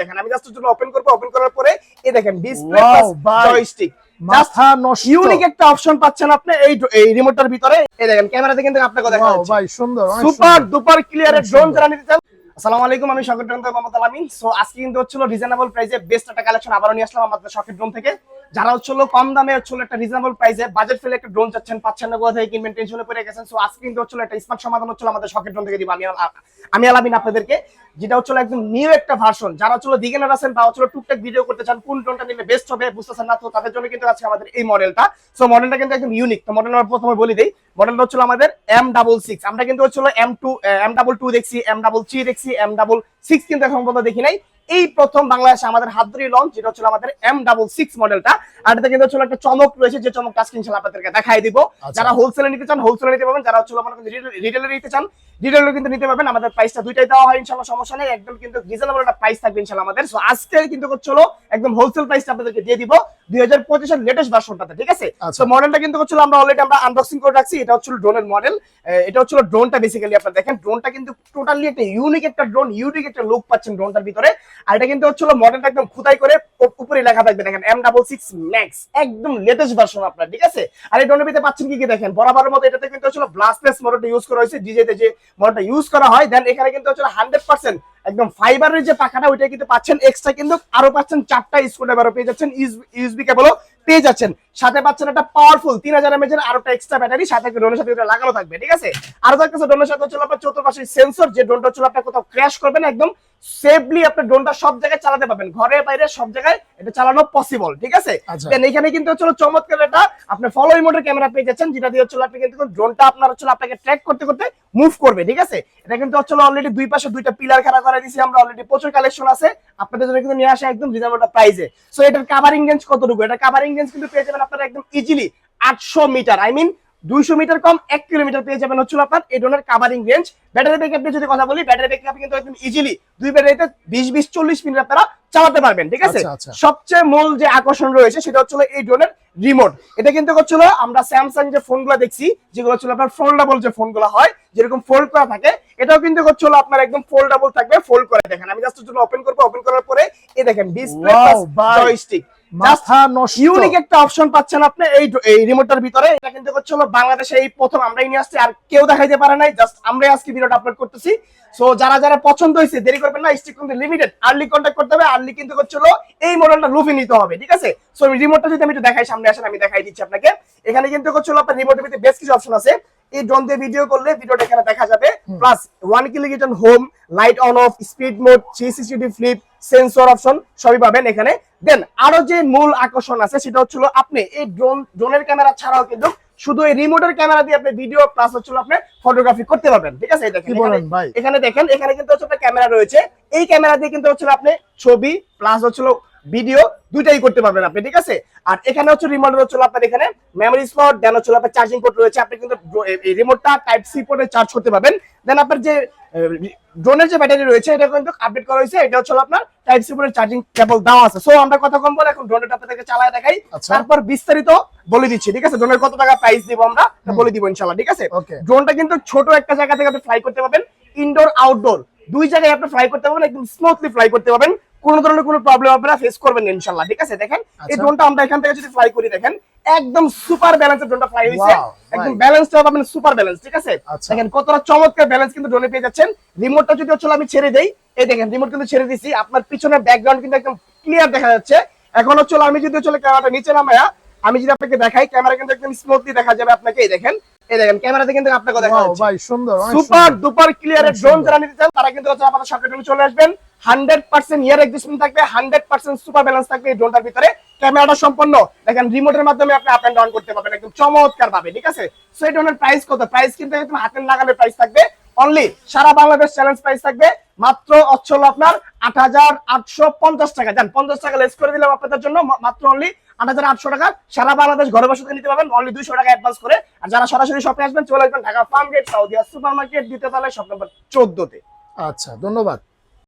দেখেন আমি জাস্ট জন্য ওপেন করব ওপেন করার পরে এই দেখেন ডিসপ্লে জয়স্টিক মাথা নষ্ট। ইউনিক একটা অপশন পাচ্ছেন আপনি এই এই রিমোটটার ভিতরে। এই দেখেন ক্যামেরাতে কিন্তু আপনাকে দেখা যাচ্ছে ভাই সুন্দর সুপার ক্লিয়ার ড্রোন। যারা নিতে চান। আসসালামু আলাইকুম আমি শখের ড্রোন থেকে সো আজকে কিন্তু হচ্ছিল রিজনেবল প্রাইসে বেস্ট একটা কালেকশন আবারও নিয়ে আসলাম আমাদের শখের ড্রোন থেকে। যারা হচ্ছিল কম দামে হচ্ছিল একটা রিজনেবল প্রাইসে বাজেট ফেলে একটা ড্রোন চাচ্ছেন পাচ্ছেন না কোথা থেকে কিনবেন টেনশনে পড়ে গেছেন। সো আজকে কিন্তু হচ্ছিল একটা স্মার্ট সমাধান হচ্ছিল আমাদের শখের ড্রোন থেকে দিব। আমি আমি আলামিন আপনাদেরকে। যেটা হচ্ছে একদম নিউ একটা ভার্সন যারা হচ্ছিল বিগিনার আছেন বা হচ্ছে টুকটাক ভিডিও করতে চান, কোন ড্রোনটা নিলে বেস্ট হবে বুঝতেছেন না, তো তাদের জন্য কিন্তু আছে আমাদের এই মডেলটা সো মডেলটা কিন্তু একদম ইউনিক তো মডেল আমরা প্রথমে বলি দেই। মডেলটা হচ্ছিল আমাদের এম ডাবল সিক্স আমরা কিন্তু হচ্ছিল M two M double two দেখছি এম ডাবল থ্রি দেখছি এম ডাবল সিক্স কিন্তু এখন পর্যন্ত দেখি নাই। এই প্রথম বাংলাদেশে আমাদের হাত ধরে লঞ্চ যেটা হচ্ছিল আমাদের এম ডাবল সিক্স মডেলটা আর এটা কিন্তু হচ্ছিল একটা চমক রয়েছে যে চমকটা আজকে ইনশাল্লাহ আপনাদেরকে দেখাই দিব। আচ্ছা। যারা হোলসেলে নিতে চান হোলসেলে নিতে পারবেন। যারা হচ্ছিল মনে রিটেলে নিতে চান রিটেলে কিন্তু নিতে পারবেন। আমাদের প্রাইসটা দুইটাই দেওয়া হয় ইনশাল্লাহ সমস্যা নেই। একদম কিন্তু রিজনেবল একটা প্রাইস থাকবে ইনশাল্লাহ আমাদের। সো আজকে কিন্তু হচ্ছিল একদম হোলসেল প্রাইসটা আপনাদেরকে দিয়ে দিব। দুই হাজার পঁচিশের লেটেস্ট ভার্সনটাতে ঠিক আছে? আচ্ছা। তো মডেলটা কিন্তু হচ্ছিল আমরা অলরেডি আমরা আনবক্সিং করে রাখছি এটা হচ্ছিল ড্রোনের মডেল এটা হচ্ছিল ড্রোনটা বেসিক্যালি আপনারা দেখেন ড্রোনটা কিন্তু টোটালি একটা ইউনিক একটা ড্রোন ইউনিক একটা লুক পাচ্ছেন ড্রোনটার ভিতরে। আর এটা কিন্তু হচ্ছিল মডেলটা একদম খুদাই করে উপরে লেখা থাকবে দেখেন এম ডাবল সিক্স ম্যাক্স একদম লেটেস্ট ভার্সন আপনার ঠিক আছে? আর এই ড্রোনের ভিতরে পাচ্ছেন কি কি দেখেন? বরাবরের মতো এটাতে কিন্তু হচ্ছিল ব্লাস্টলেস মোটরটা ইউজ করা হয়েছে ডিজেতে যে মোটরটা ইউজ করা হয় দেন এখানে কিন্তু হচ্ছিল হান্ড্রেড পার্সেন্ট একদম ফাইবারের যে পাখাটা, ওইটা কিন্তু পাচ্ছেন এক্সট্রা কিন্তু আরও পাচ্ছেন চারটা স্ক্রু ড্রাইভারও পেয়ে যাচ্ছেন। ইউএসবি কেবলও পেয়ে যাচ্ছেন। সাথে পাচ্ছেন একটা পাওয়ারফুল তিন হাজার এমএচ এর আরও একটা এক্সট্রা ব্যাটারি সাথে ড্রোনের সাথে এটা লাগানো থাকবে ঠিক আছে? আরও থাকতেছে ড্রোনের সাথে হচ্ছে আপনার চতুর্পাশে সেন্সর যে ড্রোনটা হচ্ছে আপনার কোথাও ক্র্যাশ করবেন একদম সেফলি আপনার ড্রোনটা সব জায়গায় চালাতে পারবেন। ঘরে বাইরে সব জায়গায় এটা চালানো পসিবল ঠিক আছে? আচ্ছা। এখানে কিন্তু হচ্ছে চমৎকার একটা আপনি ফলো মোডের ক্যামেরা পেয়ে যাচ্ছেন যেটা দিয়ে হচ্ছে আপনি কিন্তু ড্রোনটা আপনার হচ্ছে আপনাকে ট্র্যাক করতে করতে মুভ করবে ঠিক আছে? এটা কিন্তু হচ্ছে অলরেডি দুই পাশে দুইটা পিলার খাড়া করে দিয়েছি আমরা অলরেডি প্রচুর কালেকশন আছে। আপনাদের জন্য কিন্তু নিয়ে আসা একদম রিজনেবল প্রাইসে সো এটার কাভারিং রেঞ্জ কতটুকু? এটা কাভারিং রেঞ্জ কিন্তু পেয়ে যাবেন আপনারা একদম ইজিলি আটশো মিটার আই মিন দুইশো মিটার কম এক কিলোমিটার পেয়ে যাবেন হচ্ছিল আপনার এই ড্রোনের কাভারিং রেঞ্জ ব্যাটারি ব্যাকআপ নিয়ে যদি কথা বলি ব্যাটারি ব্যাকআপ কিন্তু একদম ইজিলি দুই ব্যাটারিতে বিশ বিশ চল্লিশ মিনিট আপনারা চালাতে পারবেন ঠিক আছে? আচ্ছা, আচ্ছা। সবচেয়ে মূল যে আকর্ষণ রয়েছে সেটা হচ্ছিল এই ড্রোনের রিমোট এটা কিন্তু হচ্ছিল আমরা স্যামসাং যে ফোনগুলো দেখছি যেগুলো হচ্ছিল আপনার ফোল্ডাবল যে ফোনগুলো হয় যেরকম ফোল্ড করা থাকে এটাও কিন্তু হচ্ছিল আপনার একদম ফোল্ডাবল থাকবে ফোল্ড করে দেখেন। আমি জাস্ট ওপেন করব ওপেন করার পরে এই দেখেন ডিসপ্লে। জয়স্টিক মাথা নষ্ট। ইউনিক একটা অপশন পাচ্ছেন আপনি। এই এই রিমোটটার ভিতরে এটা কিন্তু হচ্ছিল বাংলাদেশে এই প্রথম আমরাই নিয়ে আসছি আর কেউ দেখাইতে পারে নাই। জাস্ট আমরাই আজকে ভিডিওটা আপলোড করতেছি। সো যারা যারা পছন্দ হয়েছে দেরি করবেন না স্টিক কিন্তু লিমিটেড আর্লি কন্ট্যাক্ট করতে হবে। আর্লি কিন্তু হচ্ছিল এই মডেলটা লুফে নিতে হবে ঠিক আছে? সো রিমোটটা যদি আমি একটু দেখাই সামনে আসেন আমি দেখাই দিচ্ছি আপনাকে। এখানে কিন্তু হচ্ছিল আপনার রিমোটের ভিতরে বেশ কিছু অপশন আছে। এই ড্রোন দিয়ে ভিডিও করলে ভিডিওটা এখানে দেখা যাবে। Plus one home light on off speed mode three sixty flip sensor option সবই পাবেন এখানে। দেন আরও যে মূল আকর্ষণ আছে সেটা হচ্ছিল আপনি এই ড্রোন ড্রোনের ক্যামেরা ছাড়াও কিন্তু শুধু এই রিমোটের ক্যামেরা দিয়ে আপনি ভিডিও প্লাস হচ্ছিল আপনি ফটোগ্রাফি করতে পারবেন। ঠিক আছে? এই কি বলেন এখানে- ভাই? এখানে দেখেন এখানে কিন্তু হচ্ছে একটা ক্যামেরা রয়েছে। এই ক্যামেরা দিয়ে কিন্তু হচ্ছিল আপনি ছবি প্লাস হচ্ছিল ভিডিও দুইটাই করতে পারবেন আপনি ঠিক আছে? আর এখানে হচ্ছে রিমোট হচ্ছিল আপনার এখানে মেমোরি স্লট দেন হচ্ছিল আপনার চার্জিং পোর্ট রয়েছে। আপনি কিন্তু রিমোটটা টাইপ সি পোর্টে চার্জ করতে পারবেন। দেন আপনার যে ড্রোনের যে ব্যাটারি রয়েছে এটা কিন্তু আপডেট করা হয়েছে। এটা হচ্ছে আপনার টাইপ সি পোর্টের চার্জিং কেবল দেওয়া আছে। সো আমরা কথা কম বলে এখন ড্রোনটা আপনাদেরকে চালায় দেখাই। আচ্ছা। তারপর বিস্তারিত বলে দিচ্ছি ঠিক আছে? ড্রোনের কত টাকা প্রাইস দিব আমরা বলে দিব ইনশাআল্লাহ ঠিক আছে. ড্রোনটা কিন্তু ছোট একটা জায়গা থেকে আপনি ফ্লাই করতে পারবেন। ইনডোর আউটডোর দুই জায়গায় আপনি ফ্লাই করতে পারবেন একদম স্মুথলি ফ্লাই করতে পারবেন। কোনো ধরনের কোনো প্রবলেম আপনারা ফেস করবেন না ইনশাআল্লাহ ঠিক আছে? দেখেন এই আচ্ছা। ড্রোনটা আমরা এখান থেকে যদি ফ্লাই করি দেখেন একদম সুপার ব্যালেন্সের ড্রোনটা ফ্লাই হয়েছে একদম। ব্যালেন্সটা পাবেন সুপার ব্যালেন্স ঠিক আছে? আচ্ছা। দেখেন কতটা চমৎকার ব্যালেন্স কিন্তু ড্রোনে পেয়ে যাচ্ছেন। রিমোটটা যদি হচ্ছে আমি ছেড়ে দেই। এই দেখেন রিমোট কিন্তু ছেড়ে দিছি। আপনার পিছনের ব্যাকগ্রাউন্ড কিন্তু একদম ক্লিয়ার দেখা যাচ্ছে। এখন হচ্ছে আমি যদি হচ্ছে ক্যামেরাটা নিচে নামায়া আমি যদি আপনাকে দেখাই ক্যামেরা কিন্তু একদম স্মুথলি দেখা যাবে আপনাকে এই দেখেন। এই দেখেন ক্যামেরাতে কিন্তু আপনাকে দেখা যাচ্ছে ভাই সুন্দর সুপার দুপার ক্লিয়ার ড্রোন যারা নিতে চান তারা কিন্তু হচ্ছে আমাদের সকেটে চলে আসবেন। হান্ড্রেড পার্সেন্ট ইয়ার এক্সিস্টমেন্ট থাকবে হান্ড্রেড পার্সেন্ট সুপার ব্যালেন্স থাকবে এই ড্রোনটার ভিতরে। ক্যামেরাটা সম্পন্ন। দেখেন রিমোটের মাধ্যমে আপনি আপ এন্ড ডাউন করতে পারবেন একদম চমৎকার ভাবে ঠিক আছে? সো এই ড্রোনের প্রাইস কত? প্রাইস কিন্তু একদম হাতের লাগালে প্রাইস থাকবে। অনলি সারা বাংলাদেশ চ্যালেঞ্জ প্রাইস থাকবে। মাত্র অচ্ছল আপনার আট হাজার আটশো পঞ্চাশ টাকা। যান পঞ্চাশ টাকা লেস করে দিলাম আপনাদের জন্য মাত্র অনলি আট হাজার আটশো টাকা। সারা বাংলাদেশ ঘরে বসে নিতে পারবেন অনলি দুইশো টাকা অ্যাডভান্স করে। আর যারা সরাসরি শপে আসবেন, চলে আসবেন Dhaka farm gate Saudia supermarket দ্বিতীয় তলায় শপ নম্বর চোদ্দতে। আচ্ছা ধন্যবাদ।